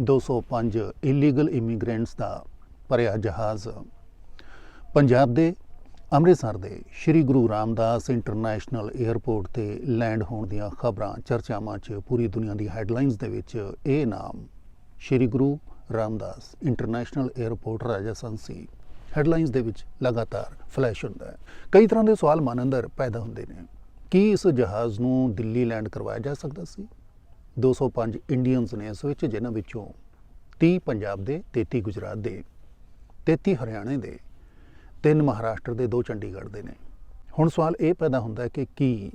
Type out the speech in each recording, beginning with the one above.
205 illegal immigrants ਦਾ ਭਰਿਆ ਜਹਾਜ਼। ਪੰਜਾਬ ਦੇ ਅੰਮ੍ਰਿਤਸਰ ਦੇ ਸ੍ਰੀ ਗੁਰੂ ਰਾਮਦਾਸ ਇੰਟਰਨੈਸ਼ਨਲ 에ਅਰਪੋਰਟ ਤੇ ਲੈਂਡ ਹੋਣ ਦੀਆਂ ਖਬਰਾਂ, ਚਰਚਾਵਾਂ 'ਚ ਪੂਰੀ ਦੁਨੀਆ ਦੀ ਹੈਡਲਾਈਨਸ ਦੇ ਵਿੱਚ ਇਹ ਨਾਮ ਸ੍ਰੀ ਗੁਰੂ ਰਾਮਦਾਸ ਇੰਟਰਨੈਸ਼ਨਲ 에ਅਰਪੋਰਟ ਸੀ। ਹੈਡਲਾਈਨਸ ਦੇ ਵਿੱਚ ਲਗਾਤਾਰ ਫਲੈਸ਼ ਹੁੰਦਾ ਹੈ। ਕਈ ਤਰ੍ਹਾਂ ਦੇ ਸਵਾਲ ਮਨ ਅੰਦਰ ਪੈਦਾ ਹੁੰਦੇ ਨੇ। ਕੀ ਇਸ ਜਹਾਜ਼ ਨੂੰ ਦਿੱਲੀ ਲੈਂਡ ਕਰਵਾਇਆ ਜਾ ਸਕਦਾ ਸੀ? 205 ਇੰਡੀਅਨਸ ਨੇ ਇਸ ਵਿੱਚ, ਜਿਨ੍ਹਾਂ ਵਿੱਚੋਂ 30 ਪੰਜਾਬ ਦੇ 33 ਗੁਜਰਾਤ ਦੇ 33 ਹਰਿਆਣੇ ਦੇ, ਤਿੰਨ ਮਹਾਰਾਸ਼ਟਰ ਦੇ, ਦੋ ਚੰਡੀਗੜ੍ਹ ਦੇ ਨੇ। ਹੁਣ ਸਵਾਲ ਇਹ ਪੈਦਾ ਹੁੰਦਾ ਹੈ ਕਿ ਕੀ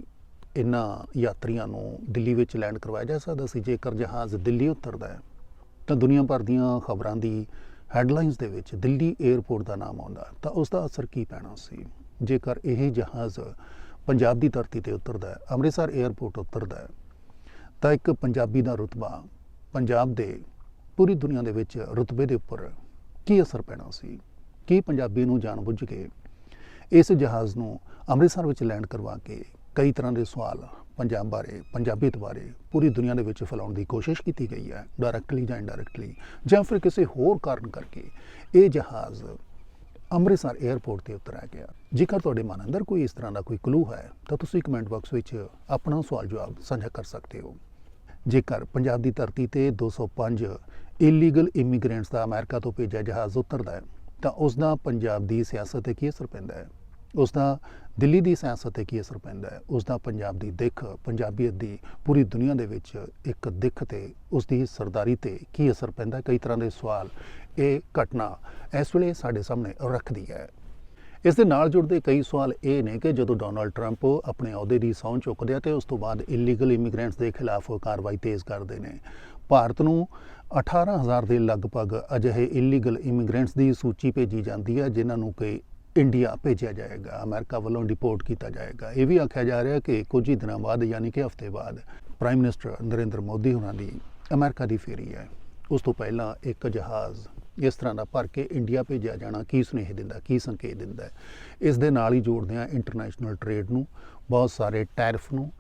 ਇਹਨਾਂ ਯਾਤਰੀਆਂ ਨੂੰ ਦਿੱਲੀ ਵਿੱਚ ਲੈਂਡ ਕਰਵਾਇਆ ਜਾ ਸਕਦਾ ਸੀ? ਜੇਕਰ ਜਹਾਜ਼ ਦਿੱਲੀ ਉਤਰਦਾ ਹੈ, ਤਾਂ ਦੁਨੀਆ ਭਰ ਦੀਆਂ ਖਬਰਾਂ ਦੀ ਹੈਡਲਾਈਨਸ ਦੇ ਵਿੱਚ ਦਿੱਲੀ 에ਅਰਪੋਰਟ ਦਾ ਨਾਮ ਆਉਂਦਾ ਤਾਂ ਉਸ ਦਾ ਅਸਰ ਕੀ ਪੈਣਾ ਸੀ? ਜੇਕਰ ਇਹ ਜਹਾਜ਼ ਪੰਜਾਬ ਦੀ ਧਰਤੀ ਤੇ ਉਤਰਦਾ ਹੈ, ਅੰਮ੍ਰਿਤਸਰ 에ਅਰਪੋਰਟ ਉਤਰਦਾ ਹੈ ਤਾਂ ਇੱਕ ਪੰਜਾਬੀ ਦਾ ਰੁਤਬਾ ਪੰਜਾਬ ਦੇ ਪੂਰੀ ਦੁਨੀਆ ਦੇ ਵਿੱਚ ਰੁਤਬੇ ਦੇ ਉੱਪਰ ਕੀ ਅਸਰ ਪੈਣਾ ਸੀ? ਕੀ ਪੰਜਾਬੀ ਨੂੰ ਜਾਣਬੁੱਝ ਕੇ ਇਸ ਜਹਾਜ਼ ਨੂੰ ਅੰਮ੍ਰਿਤਸਰ ਵਿੱਚ ਲੈਂਡ ਕਰਵਾ ਕੇ ਕਈ ਤਰ੍ਹਾਂ ਦੇ ਸਵਾਲ ਪੰਜਾਬ ਬਾਰੇ ਪੰਜਾਬੀਅਤ ਬਾਰੇ ਪੂਰੀ ਦੁਨੀਆ ਦੇ ਵਿੱਚ ਫੈਲਾਉਣ ਦੀ ਕੋਸ਼ਿਸ਼ ਕੀਤੀ ਗਈ ਹੈ ਡਾਇਰੈਕਟਲੀ ਜਾਂ ਇਨਡਾਇਰੈਕਟਲੀ ਜਾਂ ਫਿਰ ਕਿਸੇ ਹੋਰ ਕਾਰਨ ਕਰਕੇ ਇਹ ਜਹਾਜ਼ ਅੰਮ੍ਰਿਤਸਰ 에ਅਰਪੋਰਟ ਤੇ ਉਤਰਿਆ ਗਿਆ। ਜੇਕਰ ਤੁਹਾਡੇ ਮਨ ਅੰਦਰ ਕੋਈ ਇਸ ਤਰ੍ਹਾਂ ਦਾ ਕੋਈ ਕਲੂ ਹੈ, ਤਾਂ ਤੁਸੀਂ ਕਮੈਂਟ ਬਾਕਸ ਵਿੱਚ ਆਪਣਾ ਸਵਾਲ ਜਵਾਬ ਸਾਂਝਾ ਕਰ ਸਕਦੇ ਹੋ। ਜੇਕਰ ਪੰਜਾਬ ਦੀ ਧਰਤੀ ਤੇ 205 ਇਲੀਗਲ ਇਮੀਗ੍ਰੈਂਟਸ ਦਾ ਅਮਰੀਕਾ ਤੋਂ ਭੇਜਿਆ ਜਹਾਜ਼ ਉਤਰਦਾ ਹੈ, ਤਾਂ ਉਸ ਦਾ ਪੰਜਾਬ ਦੀ ਸਿਆਸਤ ਤੇ ਕੀ ਅਸਰ ਪੈਂਦਾ ਹੈ? ਉਸ ਦਾ ਦਿੱਲੀ ਦੀ ਸਿਆਸਤ ਤੇ ਕੀ ਅਸਰ ਪੈਂਦਾ ਹੈ? ਉਸ ਦਾ ਪੰਜਾਬ ਦੀ ਦਿੱਖ, ਪੰਜਾਬੀਅਤ ਦੀ ਪੂਰੀ ਦੁਨੀਆ ਦੇ ਵਿੱਚ ਇੱਕ ਦਿੱਖ ਤੇ ਉਸ ਦੀ ਸਰਦਾਰੀ ਤੇ ਕੀ ਅਸਰ ਪੈਂਦਾ ਕਈ ਤਰ੍ਹਾਂ ਦੇ ਸਵਾਲ ਇਹ ਘਟਨਾ ਇਸ ਵੇਲੇ ਸਾਡੇ ਸਾਹਮਣੇ ਰੱਖਦੀ ਹੈ। ਇਸ ਦੇ ਨਾਲ ਜੁੜਦੇ ਕਈ ਸਵਾਲ ਇਹ ਨੇ ਕਿ ਜਦੋਂ ਡੋਨਾਲਡ ਟਰੰਪ ਆਪਣੇ ਅਹੁਦੇ ਦੀ ਸਹੁੰ ਚੁੱਕਦੇ ਆ ਤੇ ਉਸ ਤੋਂ ਬਾਅਦ ਇਲੀਗਲ ਇਮੀਗ੍ਰੈਂਟਸ ਦੇ ਖਿਲਾਫ ਕਾਰਵਾਈ ਤੇਜ਼ ਕਰਦੇ ਨੇ। ਭਾਰਤ ਨੂੰ 18000 ਦੇ ਲਗਭਗ ਅਜਿਹੇ ਇਲੀਗਲ ਇਮੀਗ੍ਰੈਂਟਸ ਦੀ ਸੂਚੀ ਭੇਜੀ ਜਾਂਦੀ ਹੈ, ਜਿਨ੍ਹਾਂ ਨੂੰ ਕਿ ਇੰਡੀਆ ਭੇਜਿਆ ਜਾਏਗਾ, ਅਮਰੀਕਾ ਵੱਲੋਂ ਡਿਪੋਰਟ ਕੀਤਾ ਜਾਏਗਾ। ਇਹ ਵੀ ਆਖਿਆ ਜਾ ਰਿਹਾ ਕਿ ਕੁਝ ਹੀ ਦਿਨਾਂ ਬਾਅਦ ਯਾਨੀ ਕਿ ਹਫ਼ਤੇ ਬਾਅਦ ਪ੍ਰਾਈਮ ਮਿਨਿਸਟਰ ਨਰਿੰਦਰ ਮੋਦੀ ਉਹਨਾਂ ਦੀ ਅਮਰੀਕਾ ਦੀ ਫੇਰੀ ਹੈ। ਉਸ ਤੋਂ ਪਹਿਲਾਂ ਇੱਕ ਜਹਾਜ਼ ਇਸ ਤਰ੍ਹਾਂ ਦਾ ਭਰ ਕੇ ਇੰਡੀਆ ਭੇਜਿਆ ਜਾਣਾ, ਕੀ ਸੁਨੇਹ ਦਿੰਦਾ, ਕੀ ਸੰਕੇਤ ਦਿੰਦਾ ਇਸ ਦੇ ਨਾਲ ਹੀ ਜੋੜਦੇ ਆ ਇੰਟਰਨੈਸ਼ਨਲ ਟ੍ਰੇਡ ਨੂੰ, ਬਹੁਤ ਸਾਰੇ ਟੈਰਿਫ ਨੂੰ,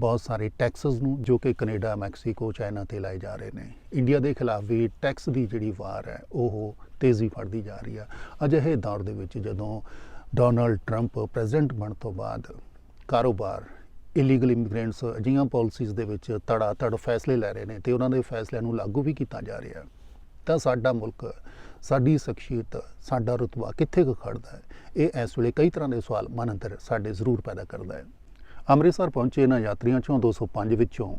ਬਹੁਤ ਸਾਰੇ ਟੈਕਸਸ ਨੂੰ, ਜੋ ਕਿ ਕੈਨੇਡਾ, ਮੈਕਸੀਕੋ, ਚਾਈਨਾ ਤੇ ਲਾਏ ਜਾ ਰਹੇ ਨੇ। ਇੰਡੀਆ ਦੇ ਖਿਲਾਫ ਵੀ ਟੈਕਸ ਦੀ ਜਿਹੜੀ ਵਾਰ ਹੈ, ਉਹ ਤੇਜ਼ੀ ਫੜਦੀ ਜਾ ਰਹੀ ਆ। ਅਜਿਹੇ ਦੌਰ ਦੇ ਵਿੱਚ ਜਦੋਂ ਡੋਨਲਡ ਟਰੰਪ ਪ੍ਰੈਜ਼ੀਡੈਂਟ ਬਣ ਤੋਂ ਬਾਅਦ ਕਾਰੋਬਾਰ ਇਲੀਗਲ ਇਮੀਗ੍ਰੈਂਟਸ ਅਜਿਹੀਆਂ ਪਾਲਿਸੀਜ਼ ਦੇ ਵਿੱਚ ਤੜਾ ਤੜ ਫੈਸਲੇ ਲੈ ਰਹੇ ਨੇ ਤੇ ਉਹਨਾਂ ਦੇ ਫੈਸਲਿਆਂ ਨੂੰ ਲਾਗੂ ਵੀ ਕੀਤਾ ਜਾ ਰਿਹਾ। ਤਾਂ ਸਾਡਾ ਮੁਲਕ, ਸਾਡੀ ਸ਼ਖਸੀਅਤ, ਸਾਡਾ ਰੁਤਬਾ ਕਿੱਥੇ ਕੁ ਖੜਦਾ ਹੈ? ਇਹ ਇਸ ਵੇਲੇ ਕਈ ਤਰ੍ਹਾਂ ਦੇ ਸਵਾਲ ਮਨ ਅੰਦਰ ਸਾਡੇ ਜ਼ਰੂਰ ਪੈਦਾ ਕਰਦਾ ਹੈ। ਅੰਮ੍ਰਿਤਸਰ ਪਹੁੰਚੇ ਇਹਨਾਂ ਯਾਤਰੀਆਂ ਚੋਂ 205 ਵਿੱਚੋਂ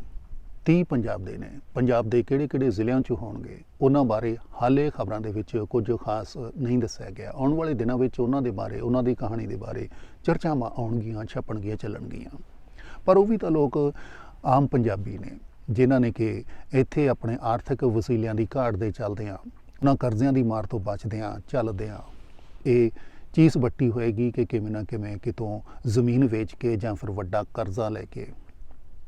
30 ਪੰਜਾਬ ਦੇ ਨੇ। ਪੰਜਾਬ ਦੇ ਕਿਹੜੇ-ਕਿਹੜੇ ਜ਼ਿਲ੍ਹਿਆਂ 'ਚ ਹੋਣਗੇ? ਉਹਨਾਂ ਬਾਰੇ ਹਾਲੇ ਖਬਰਾਂ ਦੇ ਵਿੱਚ ਕੁਝ ਖਾਸ ਨਹੀਂ ਦੱਸਿਆ ਗਿਆ। ਆਉਣ ਵਾਲੇ ਦਿਨਾਂ ਵਿੱਚ ਉਹਨਾਂ ਦੇ ਬਾਰੇ, ਉਹਨਾਂ ਦੀ ਕਹਾਣੀ ਦੇ ਬਾਰੇ ਚਰਚਾਵਾਂ ਆਉਣਗੀਆਂ, ਛਪਣਗੀਆਂ, ਚੱਲਣਗੀਆਂ। ਪਰ ਉਹ ਵੀ ਤਾਂ ਲੋਕ ਆਮ ਪੰਜਾਬੀ ਨੇ। ਜਿਨ੍ਹਾਂ ਨੇ ਕਿ ਇੱਥੇ ਆਪਣੇ ਆਰਥਿਕ ਵਸੀਲਿਆਂ ਦੀ ਘਾਟ ਦੇ ਚੱਲਦਿਆਂ, ਉਹਨਾਂ ਕਰਜ਼ਿਆਂ ਦੀ ਮਾਰ ਤੋਂ ਬਚਦਿਆਂ ਚੱਲਦਿਆਂ ਇਹ ਚੀਸ ਵੱਟੀ ਹੋਏਗੀ ਕਿ ਕਿਵੇਂ ਨਾ ਕਿਵੇਂ ਕਿਤੋਂ ਜ਼ਮੀਨ ਵੇਚ ਕੇ ਜਾਂ ਫਿਰ ਵੱਡਾ ਕਰਜ਼ਾ ਲੈ ਕੇ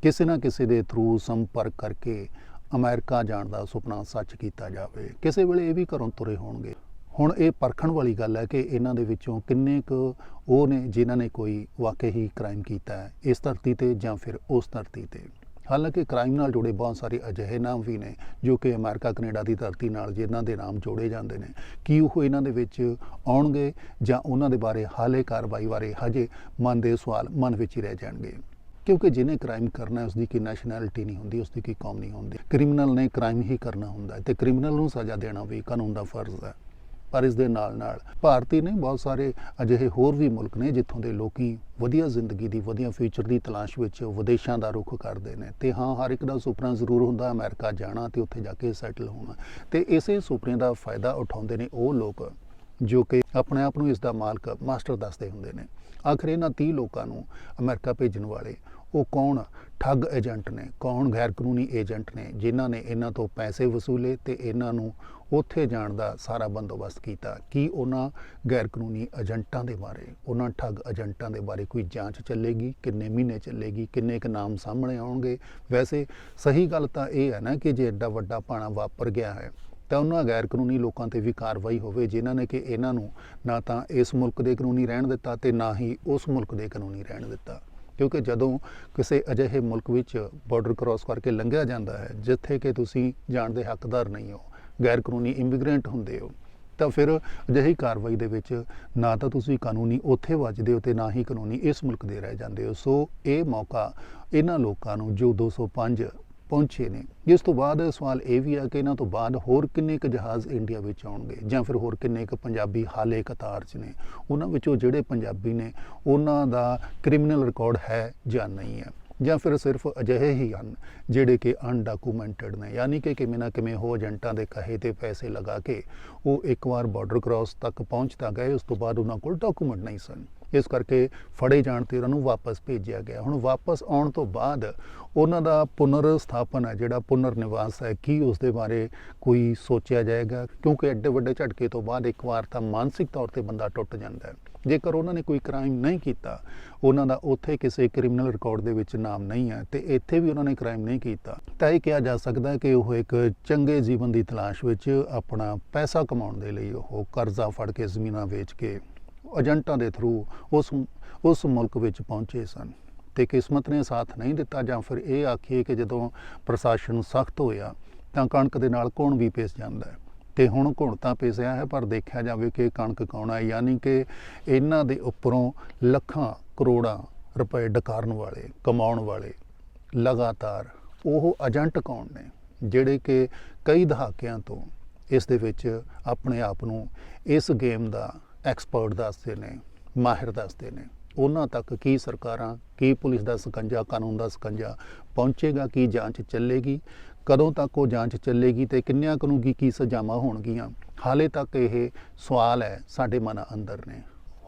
ਕਿਸੇ ਨਾ ਕਿਸੇ ਦੇ ਥਰੂ ਸੰਪਰਕ ਕਰਕੇ ਅਮਰੀਕਾ ਜਾਣ ਦਾ ਸੁਪਨਾ ਸੱਚ ਕੀਤਾ ਜਾਵੇ। ਕਿਸੇ ਵੇਲੇ ਇਹ ਵੀ ਘਰੋਂ ਤੁਰੇ ਹੋਣਗੇ। ਹੁਣ ਇਹ ਪਰਖਣ ਵਾਲੀ ਗੱਲ ਹੈ ਕਿ ਇਹਨਾਂ ਦੇ ਵਿੱਚੋਂ ਕਿੰਨੇ ਕੁ ਉਹ ਨੇ ਜਿਨ੍ਹਾਂ ਨੇ ਕੋਈ ਵਾਕਈ ਹੀ ਕ੍ਰਾਈਮ ਕੀਤਾ ਹੈ, ਇਸ ਧਰਤੀ ਤੇ ਜਾਂ ਫਿਰ ਉਸ ਧਰਤੀ ਤੇ। ਹਾਲਾਂਕਿ ਕ੍ਰਾਈਮ ਨਾਲ ਜੁੜੇ ਬਹੁਤ ਸਾਰੇ ਅਜਿਹੇ ਨਾਮ ਵੀ ਨੇ ਜੋ ਕਿ ਅਮਰੀਕਾ, ਕੈਨੇਡਾ ਦੀ ਧਰਤੀ ਨਾਲ ਜਿਨ੍ਹਾਂ ਦੇ ਨਾਮ ਜੋੜੇ ਜਾਂਦੇ ਨੇ। ਕੀ ਉਹ ਇਹਨਾਂ ਦੇ ਵਿੱਚ ਆਉਣਗੇ ਜਾਂ ਉਹਨਾਂ ਦੇ ਬਾਰੇ ਹਾਲੇ ਕਾਰਵਾਈ ਬਾਰੇ ਹਜੇ ਮਨ ਦੇ ਸਵਾਲ ਮਨ ਵਿੱਚ ਹੀ ਰਹਿ ਜਾਣਗੇ। ਕਿਉਂਕਿ ਜਿਹਨੇ ਕ੍ਰਾਈਮ ਕਰਨਾ ਹੈ ਉਸ ਦੀ ਕੀ ਨੈਸ਼ਨੈਲਿਟੀ ਨਹੀਂ ਹੁੰਦੀ ਉਸ ਦੀ ਕੀ ਕੌਮ ਨਹੀਂ ਹੁੰਦੀ। ਕ੍ਰਿਮੀਨਲ ਨੇ ਕ੍ਰਾਈਮ ਹੀ ਕਰਨਾ ਹੁੰਦਾ ਹੈ ਤੇ ਕ੍ਰਿਮੀਨਲ ਨੂੰ ਸਜ਼ਾ ਦੇਣਾ ਵੀ ਕਾਨੂੰਨ ਦਾ ਫਰਜ਼ ਹੈ। ਪਰ ਇਸ ਦੇ ਨਾਲ ਨਾਲ ਭਾਰਤੀ ਨੇ ਬਹੁਤ ਸਾਰੇ ਅਜਿਹੇ ਹੋਰ ਵੀ ਮੁਲਕ ਨੇ ਜਿੱਥੋਂ ਦੇ ਲੋਕੀ ਵਧੀਆ ਜ਼ਿੰਦਗੀ ਦੀ, ਵਧੀਆ ਫਿਊਚਰ ਦੀ ਤਲਾਸ਼ ਵਿੱਚ ਵਿਦੇਸ਼ਾਂ ਦਾ ਰੁਖ ਕਰਦੇ ਨੇ। ਤੇ ਹਾਂ, ਹਰ ਇੱਕ ਦਾ ਸੁਪਨਾ ਜ਼ਰੂਰ ਹੁੰਦਾ, ਅਮਰੀਕਾ ਜਾਣਾ ਤੇ ਉੱਥੇ ਜਾ ਕੇ ਸੈਟਲ ਹੋਣਾ। ਤੇ ਇਸੇ ਸੁਪਨੇ ਦਾ ਫਾਇਦਾ ਉਠਾਉਂਦੇ ਨੇ ਉਹ ਲੋਕ ਜੋ ਕਿ ਆਪਣੇ ਆਪ ਨੂੰ ਇਸ ਦਾ ਮਾਲਕ, ਮਾਸਟਰ ਦੱਸਦੇ ਹੁੰਦੇ ਨੇ। ਆਖਰ ਇਹਨਾਂ 30 ਲੋਕਾਂ ਨੂੰ ਅਮਰੀਕਾ ਭੇਜਣ ਵਾਲੇ ਉਹ ਕੌਣ ਠੱਗ ਏਜੰਟ ਨੇ, ਕੌਣ ਗੈਰ ਕਾਨੂੰਨੀ ਏਜੰਟ ਨੇ, ਜਿਨ੍ਹਾਂ ਨੇ ਇਹਨਾਂ ਤੋਂ ਪੈਸੇ ਵਸੂਲੇ ਤੇ ਇਹਨਾਂ ਨੂੰ ਉੱਥੇ ਜਾਣ ਦਾ ਸਾਰਾ ਬੰਦੋਬਸਤ ਕੀਤਾ। ਕੀ ਉਹਨਾਂ ਗੈਰ ਕਾਨੂੰਨੀ ਏਜੰਟਾਂ ਦੇ ਬਾਰੇ? ਉਹਨਾਂ ਠੱਗ ਏਜੰਟਾਂ ਦੇ ਬਾਰੇ ਕੋਈ ਜਾਂਚ ਚੱਲੇਗੀ? ਕਿੰਨੇ ਮਹੀਨੇ ਚੱਲੇਗੀ? ਕਿੰਨੇ ਕੁ ਨਾਮ ਸਾਹਮਣੇ ਆਉਣਗੇ? ਵੈਸੇ ਸਹੀ ਗੱਲ ਤਾਂ ਇਹ ਹੈ ਨਾ ਕਿ ਜੇ ਐਡਾ ਵੱਡਾ ਪਾਣਾ ਵਾਪਰ ਗਿਆ ਹੈ, ਤਾਂ ਉਹਨਾਂ ਗੈਰ ਕਾਨੂੰਨੀ ਲੋਕਾਂ ਤੇ ਵੀ ਕਾਰਵਾਈ ਹੋਵੇ, ਜਿਨ੍ਹਾਂ ਨੇ ਕਿ ਇਹਨਾਂ ਨੂੰ ਨਾ ਤਾਂ ਇਸ ਮੁਲਕ ਦੇ ਕਾਨੂੰਨੀ ਰਹਿਣ ਦਿੱਤਾ ਤੇ ਨਾ ਹੀ ਉਸ ਮੁਲਕ ਦੇ ਕਾਨੂੰਨੀ ਰਹਿਣ ਦਿੱਤਾ। ਕਿਉਂਕਿ ਜਦੋਂ ਕਿਸੇ ਅਜਿਹੇ ਮੁਲਕ ਵਿੱਚ ਬਾਰਡਰ ਕ੍ਰਾਸ ਕਰਕੇ ਲੰਘਿਆ ਜਾਂਦਾ ਹੈ, ਜਿੱਥੇ ਕਿ ਤੁਸੀਂ ਜਾਣ ਦੇ ਹੱਕਦਾਰ ਨਹੀਂ ਹੋ ਗੈਰ ਕਾਨੂੰਨੀ ਇਮੀਗ੍ਰੈਂਟ ਹੁੰਦੇ ਹੋ, ਤਾਂ ਫਿਰ ਅਜਿਹੀ ਕਾਰਵਾਈ ਦੇ ਵਿੱਚ ਨਾ ਤਾਂ ਤੁਸੀਂ ਕਾਨੂੰਨੀ ਉੱਥੇ ਵੱਜਦੇ ਹੋ ਤੇ ਨਾ ਹੀ ਕਾਨੂੰਨੀ ਇਸ ਮੁਲਕ ਦੇ ਰਹਿ ਜਾਂਦੇ ਹੋ। ਸੋ ਇਹ ਮੌਕਾ ਇਹਨਾਂ ਲੋਕਾਂ ਨੂੰ ਜੋ 205 ਪਹੁੰਚੇ ਨੇ। ਇਸ ਤੋਂ ਬਾਅਦ ਸਵਾਲ ਇਹ ਵੀ ਆ ਕਿ ਇਹਨਾਂ ਤੋਂ ਬਾਅਦ ਹੋਰ ਕਿੰਨੇ ਕੁ ਜਹਾਜ਼ ਇੰਡੀਆ ਵਿੱਚ ਆਉਣਗੇ ਜਾਂ ਫਿਰ ਹੋਰ ਕਿੰਨੇ ਕੁ ਪੰਜਾਬੀ ਹਾਲੇ ਕਤਾਰ 'ਚ ਨੇ? ਉਹਨਾਂ ਵਿੱਚੋਂ ਜਿਹੜੇ ਪੰਜਾਬੀ ਨੇ, ਉਹਨਾਂ ਦਾ ਕ੍ਰਿਮੀਨਲ ਰਿਕਾਰਡ ਹੈ ਜਾਂ ਨਹੀਂ ਹੈ? ਜਾਂ ਫਿਰ ਸਿਰਫ ਅਜਿਹੇ ਹੀ ਹਨ ਜਿਹੜੇ ਕਿ ਅਨਡਾਕੂਮੈਂਟਡ ਨੇ, ਯਾਨੀ ਕਿ ਕਿਵੇਂ ਨਾ ਕਿਵੇਂ ਹੋ ਏਜੰਟਾਂ ਦੇ ਕਹੇ ਤੇ ਪੈਸੇ ਲਗਾ ਕੇ ਉਹ ਇੱਕ ਵਾਰ ਬਾਰਡਰ ਕ੍ਰਾਸ ਤੱਕ ਪਹੁੰਚਦਾ ਗਏ, ਉਸ ਤੋਂ ਬਾਅਦ ਉਹਨਾਂ ਕੋਲ ਡਾਕੂਮੈਂਟ ਨਹੀਂ ਸਨ। ਇਸ ਕਰਕੇ ਫੜੇ ਜਾਣ ਤੇ ਉਹਨਾਂ ਨੂੰ ਵਾਪਸ ਭੇਜਿਆ ਗਿਆ। ਹੁਣ ਵਾਪਸ ਆਉਣ ਤੋਂ ਬਾਅਦ ਉਹਨਾਂ ਦਾ ਪੁਨਰ ਸਥਾਪਨ ਹੈ, ਜਿਹੜਾ ਪੁਨਰ ਨਿਵਾਸ ਹੈ, ਕੀ ਉਸ ਦੇ ਬਾਰੇ ਕੋਈ ਸੋਚਿਆ ਜਾਏਗਾ? ਕਿਉਂਕਿ ਐਡੇ ਵੱਡੇ ਝਟਕੇ ਤੋਂ ਬਾਅਦ ਇੱਕ ਵਾਰ ਤਾਂ ਮਾਨਸਿਕ ਤੌਰ ਤੇ ਬੰਦਾ ਟੁੱਟ ਜਾਂਦਾ ਹੈ। ਜੇਕਰ ਉਹਨਾਂ ਨੇ ਕੋਈ ਕ੍ਰਾਈਮ ਨਹੀਂ ਕੀਤਾ, ਉਹਨਾਂ ਦਾ ਉੱਥੇ ਕਿਸੇ ਕ੍ਰਿਮੀਨਲ ਰਿਕਾਰਡ ਦੇ ਵਿੱਚ ਨਾਮ ਨਹੀਂ ਹੈ ਤੇ ਇੱਥੇ ਵੀ ਉਹਨਾਂ ਨੇ ਕ੍ਰਾਈਮ ਨਹੀਂ ਕੀਤਾ, ਤਾਂ ਇਹ ਕਿਹਾ ਜਾ ਸਕਦਾ ਕਿ ਉਹ ਇੱਕ ਚੰਗੇ ਜੀਵਨ ਦੀ ਤਲਾਸ਼ ਵਿੱਚ ਆਪਣਾ ਪੈਸਾ ਕਮਾਉਣ ਦੇ ਲਈ ਉਹ ਕਰਜ਼ਾ ਫੜ ਕੇ ਜ਼ਮੀਨਾਂ ਵੇਚ ਕੇ ਏਜੰਟਾਂ ਦੇ ਥਰੂ ਉਸ ਉਸ ਮੁਲਕ ਵਿੱਚ ਪਹੁੰਚੇ ਸਨ ਤੇ ਕਿਸਮਤ ਨੇ ਸਾਥ ਨਹੀਂ ਦਿੱਤਾ ਜਾਂ ਫਿਰ ਇਹ ਆਖੀਏ ਕਿ ਜਦੋਂ ਪ੍ਰਸ਼ਾਸਨ ਸਖਤ ਹੋਇਆ ਤਾਂ ਕਣਕ ਦੇ ਨਾਲ ਕੌਣ ਵੀ ਪੇਸ ਜਾਂਦਾ ਹੈ? ਤੇ ਹੁਣ ਘੁਣ ਤਾਂ ਪੇਸਿਆ ਹੈ, ਪਰ ਦੇਖਿਆ ਜਾਵੇ ਕਿ ਕਣਕ ਕੌਣ ਹੈ, ਯਾਨੀ ਕਿ ਇਹਨਾਂ ਦੇ ਉੱਪਰੋਂ ਲੱਖਾਂ ਕਰੋੜਾਂ ਰੁਪਏ ਡਕਾਰਨ ਵਾਲੇ, ਕਮਾਉਣ ਵਾਲੇ ਲਗਾਤਾਰ ਉਹ ਏਜੰਟ ਕੌਣ ਨੇ, ਜਿਹੜੇ ਕਿ ਕਈ ਦਹਾਕਿਆਂ ਤੋਂ ਇਸ ਦੇ ਵਿੱਚ ਆਪਣੇ ਆਪ ਨੂੰ ਇਸ ਗੇਮ ਦਾ ਐਕਸਪਰਟ ਦੱਸਦੇ ਨੇ, ਮਾਹਿਰ ਦੱਸਦੇ ਨੇ। ਉਹਨਾਂ ਤੱਕ ਕੀ ਸਰਕਾਰਾਂ, ਕੀ ਪੁਲਿਸ ਦਾ ਸਕੰਜਾ, ਕਾਨੂੰਨ ਦਾ ਸਕੰਜਾ ਪਹੁੰਚੇਗਾ, ਕੀ ਜਾਂਚ ਚੱਲੇਗੀ, ਕਦੋਂ ਤੱਕ ਉਹ ਜਾਂਚ ਚੱਲੇਗੀ ਤੇ ਕਿੰਨਿਆਂ ਕੁ ਨੂੰ ਕੀ ਸਜ਼ਾਵਾਂ ਹੋਣਗੀਆਂ। ਹਾਲੇ ਤੱਕ ਇਹ ਸਵਾਲ ਹੈ ਸਾਡੇ ਮਨ ਅੰਦਰ ਨੇ।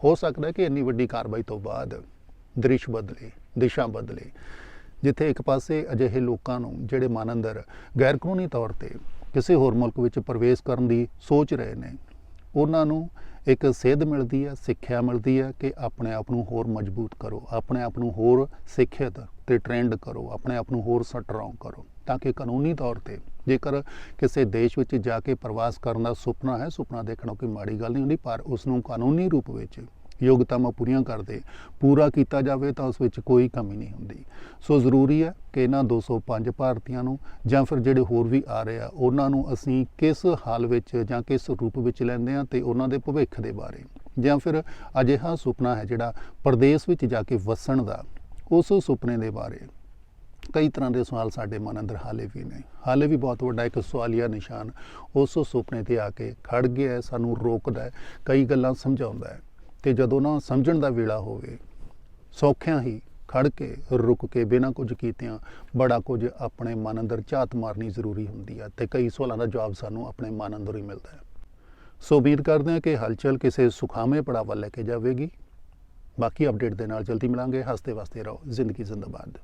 ਹੋ ਸਕਦਾ ਕਿ ਇੰਨੀ ਵੱਡੀ ਕਾਰਵਾਈ ਤੋਂ ਬਾਅਦ ਦ੍ਰਿਸ਼ ਬਦਲੇ, ਦਿਸ਼ਾ ਬਦਲੇ। ਜਿੱਥੇ ਇੱਕ ਪਾਸੇ ਅਜਿਹੇ ਲੋਕਾਂ ਨੂੰ ਜਿਹੜੇ ਮਨ ਅੰਦਰ ਗੈਰ ਕਾਨੂੰਨੀ ਤੌਰ ਤੇ ਕਿਸੇ ਹੋਰ ਮੁਲਕ ਵਿੱਚ ਪ੍ਰਵੇਸ਼ ਕਰਨ ਦੀ ਸੋਚ ਰਹੇ ਨੇ, ਉਹਨਾਂ ਨੂੰ ਇੱਕ ਸੇਧ ਮਿਲਦੀ ਹੈ, ਸਿੱਖਿਆ ਮਿਲਦੀ ਹੈ ਕਿ ਆਪਣੇ ਆਪ ਨੂੰ ਹੋਰ ਮਜ਼ਬੂਤ ਕਰੋ, ਆਪਣੇ ਆਪ ਨੂੰ ਹੋਰ ਸਿੱਖਿਅਤ ਤੇ ਟ੍ਰੈਂਡ ਕਰੋ, ਆਪਣੇ ਆਪ ਨੂੰ ਹੋਰ ਸਟਰੋਂਗ ਕਰੋ ਤਾਂ ਕਿ ਕਾਨੂੰਨੀ ਤੌਰ ਤੇ ਜੇਕਰ ਕਿਸੇ ਦੇਸ਼ ਵਿੱਚ ਜਾ ਕੇ ਪ੍ਰਵਾਸ ਕਰਨ ਦਾ ਸੁਪਨਾ ਹੈ, ਸੁਪਨਾ ਦੇਖਣਾ ਕੋਈ ਮਾੜੀ ਗੱਲ ਨਹੀਂ ਹੁੰਦੀ, ਪਰ ਉਸ ਨੂੰ ਕਾਨੂੰਨੀ ਰੂਪ ਵਿੱਚ ਯੋਗਤਾਵਾਂ ਪੂਰੀਆਂ ਕਰਦੇ ਪੂਰਾ ਕੀਤਾ ਜਾਵੇ ਤਾਂ ਉਸ ਵਿੱਚ ਕੋਈ ਕਮੀ ਨਹੀਂ ਹੁੰਦੀ। ਸੋ ਜ਼ਰੂਰੀ ਹੈ ਕਿ ਇਹਨਾਂ 205 ਭਾਰਤੀਆਂ ਨੂੰ ਜਾਂ ਫਿਰ ਜਿਹੜੇ ਹੋਰ ਵੀ ਆ ਰਹੇ ਆ ਉਹਨਾਂ ਨੂੰ ਅਸੀਂ ਕਿਸ ਹਾਲ ਵਿੱਚ ਜਾਂ ਕਿਸ ਰੂਪ ਵਿੱਚ ਲੈਂਦੇ ਆ ਤੇ ਉਹਨਾਂ ਦੇ ਭਵਿੱਖ ਦੇ ਬਾਰੇ। ਜਾਂ ਫਿਰ ਅਜਿਹਾ ਸੁਪਨਾ ਹੈ ਜਿਹੜਾ ਪਰਦੇਸ ਵਿੱਚ ਜਾ ਕੇ ਵਸਣ ਦਾ ਉਸ ਸੁਪਨੇ ਦੇ ਬਾਰੇ। ਕਈ ਤਰ੍ਹਾਂ ਦੇ ਸਵਾਲ ਸਾਡੇ ਮਨ ਅੰਦਰ ਹਾਲੇ ਵੀ ਨੇ। ਹਾਲੇ ਵੀ ਬਹੁਤ ਵੱਡਾ ਇੱਕ ਸਵਾਲੀਆ ਨਿਸ਼ਾਨ ਉਸ ਸੁਪਨੇ ਤੇ ਆ ਕੇ ਖੜ ਗਿਆ ਹੈ, ਸਾਨੂੰ ਰੋਕਦਾ ਹੈ ਕਈ ਗੱਲਾਂ ਸਮਝਾਉਂਦਾ ਹੈ। ਤੇ ਜਦੋਂ ਨਾ ਸਮਝਣ ਦਾ ਵੇਲਾ ਹੋਵੇ, ਸੌਖਿਆਂ ਹੀ ਖੜ ਕੇ, ਰੁਕ ਕੇ ਬਿਨਾਂ ਕੁਝ ਕੀਤਿਆਂ ਬੜਾ ਕੁਝ ਆਪਣੇ ਮਨ ਅੰਦਰ ਝਾਤ ਮਾਰਨੀ ਜ਼ਰੂਰੀ ਹੁੰਦੀ ਹੈ ਤੇ ਕਈ ਸਵਾਲਾਂ ਦਾ ਜਵਾਬ ਸਾਨੂੰ ਆਪਣੇ ਮਨ ਅੰਦਰ ਹੀ ਮਿਲਦਾ ਹੈ। ਸੋ ਉਮੀਦ ਕਰਦੇ ਹਾਂ ਕਿ ਹਲਚਲ ਕਿਸੇ ਸੁਖਾਵੇਂ ਪੜਾਅ ਵੱਲ ਲੈ ਕੇ ਜਾਵੇਗੀ। ਬਾਕੀ ਅਪਡੇਟ ਦੇ ਨਾਲ ਜਲਦੀ ਮਿਲਾਂਗੇ। ਹੱਸਦੇ ਵਸਦੇ ਰਹੋ। ਜ਼ਿੰਦਗੀ ਜ਼ਿੰਦਾਬਾਦ।